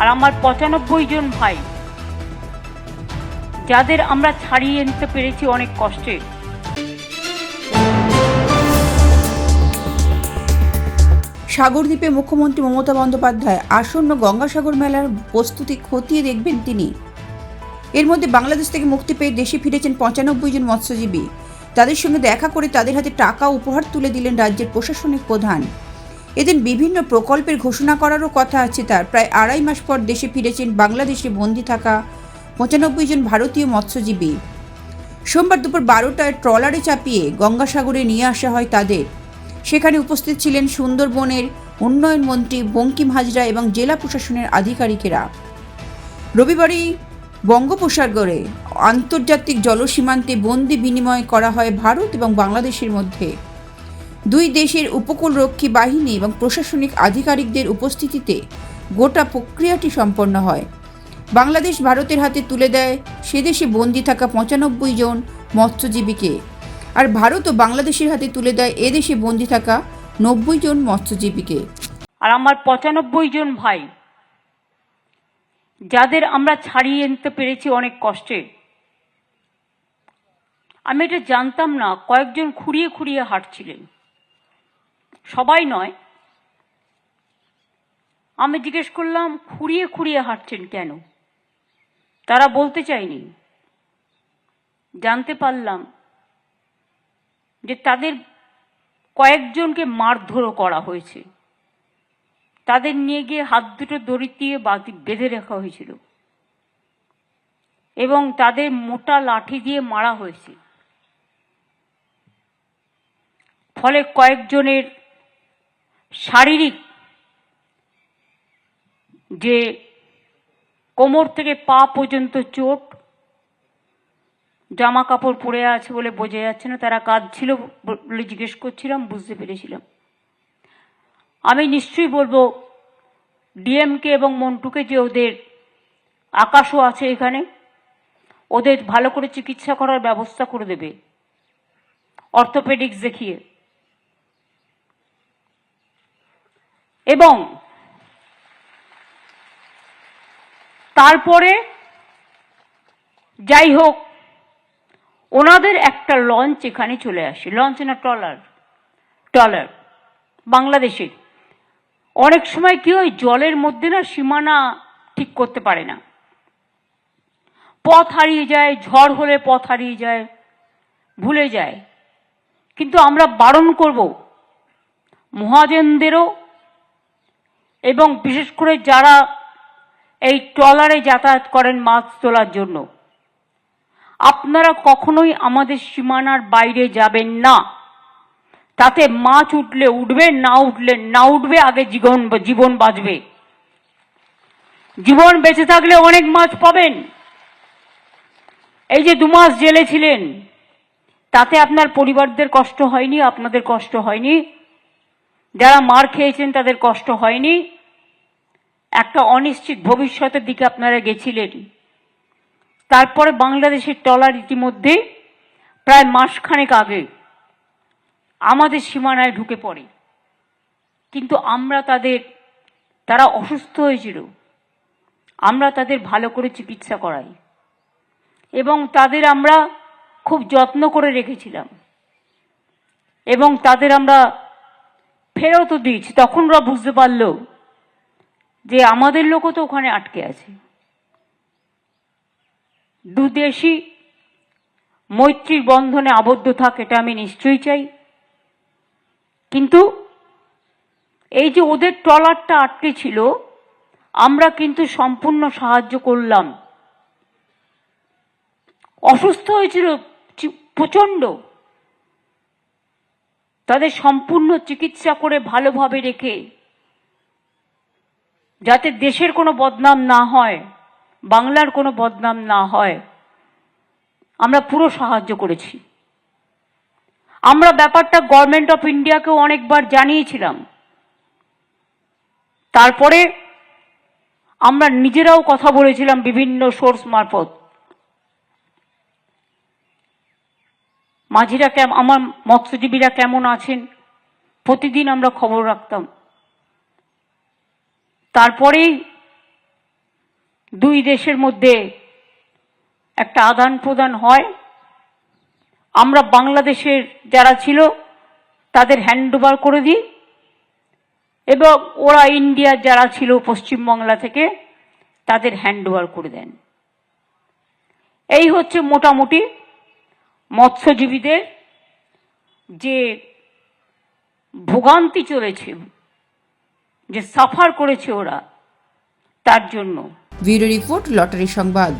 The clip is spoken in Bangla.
আর আমার পঁচানব্বই জন ভাই, যাদের আমরা ছাড়িয়ে নিতে পেরেছি অনেক কষ্টে। সাগরদ্বীপে মুখ্যমন্ত্রী মমতা বন্দ্যোপাধ্যায় আসন্ন গঙ্গাসাগর মেলার প্রস্তুতি খতিয়ে দেখবেন তিনি। এর মধ্যে বাংলাদেশ থেকে মুক্তি পেয়ে দেশে ফিরেছেন পঁচানব্বই জন মৎস্যজীবী। তাদের সঙ্গে দেখা করে তাদের হাতে টাকা উপহার তুলে দিলেন রাজ্যের প্রশাসনিক প্রধান। এদিন বিভিন্ন প্রকল্পের ঘোষণা করারও কথা আছে তার। প্রায় আড়াই মাস পর দেশে ফিরেছেন বাংলাদেশে বন্দি থাকা পঁচানব্বই জন ভারতীয় মৎস্যজীবী। সোমবার দুপুর বারোটায় ট্রলারে চাপিয়ে গঙ্গাসাগরে নিয়ে আসা হয় তাদের। সেখানে উপস্থিত ছিলেন সুন্দরবনের উন্নয়ন মন্ত্রী বঙ্কিম হাজরা এবং জেলা প্রশাসনের আধিকারিকেরা। রবিবারই বঙ্গোপসাগরে আন্তর্জাতিক জলসীমান্তে বন্দি বিনিময় করা হয় ভারত এবং বাংলাদেশের মধ্যে। দুই দেশের উপকূলরক্ষী বাহিনী এবং প্রশাসনিক আধিকারিকদের উপস্থিতিতে গোটা প্রক্রিয়াটি সম্পন্ন হয়। বাংলাদেশ ভারতের হাতে তুলে দেয় সে দেশে বন্দি থাকা পঁচানব্বই জন মৎস্যজীবীকে। আর ভারতও বাংলাদেশের হাতে তুলে দেয় এদেশে বন্দি থাকা নব্বই জন মৎস্যজীবীকে। আর আমার পঁচানব্বই জন ভাই, যাদের আমরা ছাড়িয়ে নিতে পেরেছি অনেক কষ্টে। আমি এটা জানতাম না, কয়েকজন খুঁড়িয়ে খুঁড়িয়ে হাঁটছিলেন। সবাই নয়। আমি জিজ্ঞেস করলাম, খুঁড়িয়ে খুঁড়িয়ে হাঁটছেন কেন? তারা বলতে চায়নি। জানতে পারলাম যে তাদের কয়েকজনকে মারধরও করা হয়েছে। তাদের নিয়ে গিয়ে হাত দুটো দড়ি দিয়ে বাতি বেঁধে রাখা হয়েছিল এবং তাদের মোটা লাঠি দিয়ে মারা হয়েছে। ফলে কয়েকজনের শারীরিক যে কোমর থেকে পা পর্যন্ত চোট জামা কাপড় পরে আছে বলে বোঝা যাচ্ছে না, তারা কাঁদছিল বলে জিজ্ঞেস করছিলাম, বুঝতে পেরেছিলাম। আমি নিশ্চয়ই বলব, ডিএমকে এবং মন্টুকে যে ওদের আকাশও আছে এখানে, ওদের ভালো করে চিকিৎসা করার ব্যবস্থা করে দেবে। অর্থোপেডিক্স দেখিয়ে। এবং তারপরে যাই হোক, ওনাদের একটা লঞ্চ এখানে চলে আসে। লঞ্চ না ট্রলার? ট্রলার বাংলাদেশের অনেক সময় কি হয়, জলের মধ্যে না সীমানা ঠিক করতে পারে না। পথ হারিয়ে যায়, ঝড় হলে পথ হারিয়ে যায়, ভুলে যায়। কিন্তু আমরা বারণ করব, মহাজনদেরও এবং বিশেষ করে যারা এই ট্রলারে যাতায়াত করেন মাছ তোলার জন্য, আপনারা কখনোই আমাদের সীমানার বাইরে যাবেন না। তাতে মাছ উঠলে উঠবে, না উঠলে না উঠবে, আগে জীবন জীবন বাঁচবে। জীবন বেঁচে থাকলে অনেক মাছ পাবেন। এই যে দু মাস জেলে ছিলেন, তাতে আপনার পরিবারদের কষ্ট হয়নি, আপনাদের কষ্ট হয়নি? যারা মার খেয়েছেন, তাদের কষ্ট হয়নি? একটা অনিশ্চিত ভবিষ্যতের দিকে আপনারা গেছিলেন তারপরে বাংলাদেশের ট্রলার ইতিমধ্যে প্রায় মাসখানেক আগে আমাদের সীমানায় ঢুকে পড়ে। কিন্তু আমরা তাদের, তারা অসুস্থ হয়েছিল। আমরা তাদের ভালো করে চিকিৎসা করাই। এবং তাদের আমরা খুব যত্ন করে রেখেছিলাম। এবং তাদের আমরা ফেরতও দিয়েছি। তখন ওরা বুঝতে পারল যে আমাদের লোকও তো ওখানে আটকে আছে। দুদেশই মৈত্রীর বন্ধনে আবদ্ধ থাক, এটা আমি নিশ্চয়ই চাই। কিন্তু এই যে ওদের ট্রলারটা আটকে ছিল, আমরা কিন্তু সম্পূর্ণ সাহায্য করলাম। অসুস্থ হয়েছিল প্রচণ্ড। তাদের সম্পূর্ণ চিকিৎসা করে ভালোভাবে রেখে যাতে দেশের কোনো বদনাম না হয়, বাংলার কোনো বদনাম না হয়, আমরা পুরো সাহায্য করেছি। আমরা ব্যাপারটা গভর্নমেন্ট অফ ইন্ডিয়াকেও অনেকবার জানিয়েছিলাম। তারপরে আমরা নিজেরাও কথা বলেছিলাম বিভিন্ন সোর্স মারফত। মাঝিরা কেম, আমার মৎস্যজীবীরা কেমন আছেন? প্রতিদিন আমরা খবর রাখতাম। তারপরেই দুই দেশের মধ্যে একটা আদান প্রদান হয়। আমরা বাংলাদেশের যারা ছিল, তাদের হ্যান্ডওভার করে দিই এবং ওরা ইন্ডিয়ার যারা ছিল পশ্চিমবাংলা থেকে, তাদের হ্যান্ডওভার করে দেন। এই হচ্ছে মোটামুটি মৎস্যজীবীদের যে ভোগান্তি চলেছে। যে সাফার করেছে ওরা তার জন্য। ব্যুরো রিপোর্ট লটারি সংবাদ।